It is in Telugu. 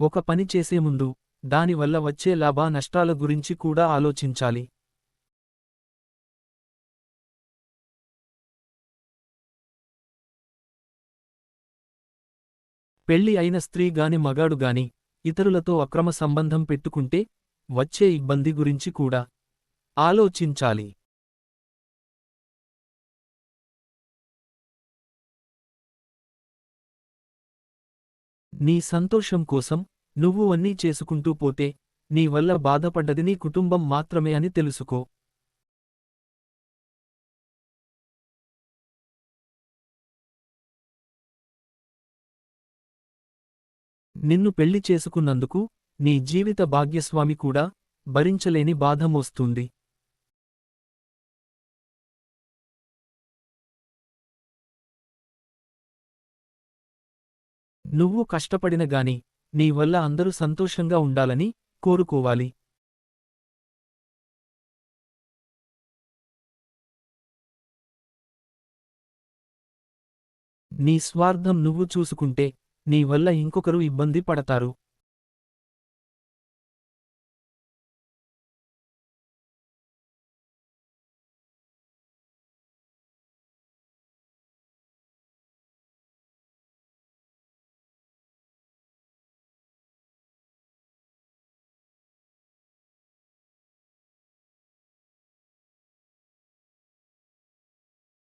ఒక పని చేసే ముందు దానివల్ల వచ్చే లాభ నష్టాల గురించి కూడా ఆలోచించాలి. పెళ్ళి అయిన స్త్రీ గాని మగాడు గాని ఇతరులతో అక్రమ సంబంధం పెట్టుకుంటే వచ్చే ఇబ్బంది గురించి కూడా ఆలోచించాలి. నీ సంతోషం కోసం నువ్వు అన్నీ చేసుకుంటూ పోతే నీ వల్ల బాధపడ్డది నీ కుటుంబం మాత్రమే అని తెలుసుకో. నిన్ను పెళ్ళి చేసుకున్నందుకు నీ జీవిత భాగ్యస్వామి కూడా భరించలేని బాధమోస్తుంది నువ్వు కష్టపడిన గాని నీ వల్ల అందరూ సంతోషంగా ఉండాలని కోరుకోవాలి. నీ స్వార్థం నువ్వు చూసుకుంటే నీ వల్ల ఇంకొకరు ఇబ్బంది పడతారు.